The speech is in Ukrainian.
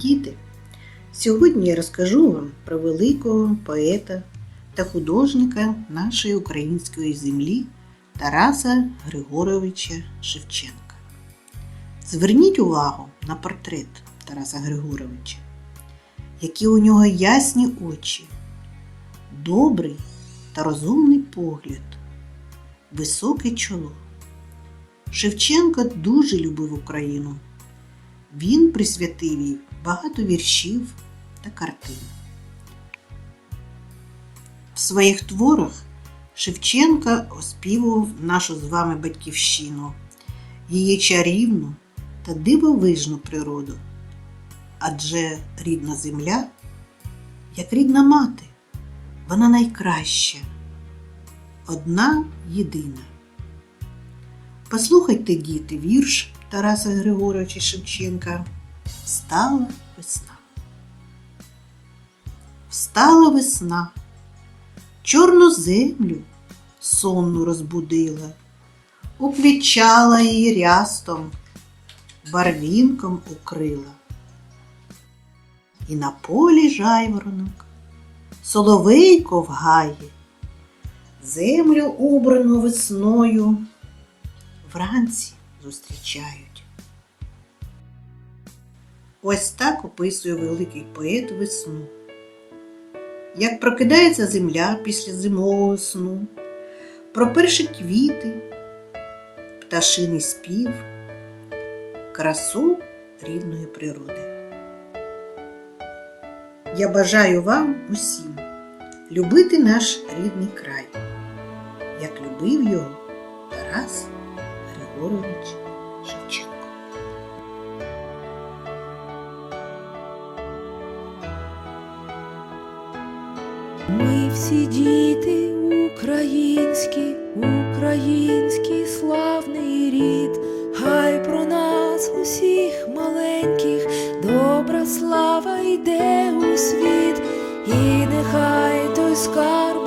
Діти, сьогодні я розкажу вам про великого поета та художника нашої української землі Тараса Григоровича Шевченка. Зверніть увагу на портрет Тараса Григоровича, які у нього ясні очі, добрий та розумний погляд, високе чоло. Шевченко дуже любив Україну. Він присвятив їй багато віршів та картин. В своїх творах Шевченка оспівував нашу з вами батьківщину, її чарівну та дивовижну природу. Адже рідна земля, як рідна мати, вона найкраща, одна єдина. Послухайте, діти, вірш Тараса Григоровича Шевченка Встала весна. Встала весна, чорну землю сонну розбудила, уквічала її рястом, барвінком укрила. І на полі жайворонок, соловейко в гаї, землю убрану весною вранці зустрічають. Ось так описує великий поет весну. Як прокидається земля після зимового сну, про перші квіти, пташиний спів, красу рідної природи. Я бажаю вам усім любити наш рідний край, як любив його Тарас Григорович Ми всі діти українські, український славний рід, хай про нас усіх маленьких, добра слава йде у світ, і нехай той скарб